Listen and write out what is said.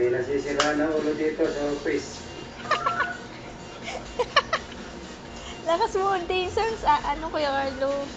May nasisira na ulo dito sa office. Lakas mo, Jason. Sa ano, Kuya Arlo?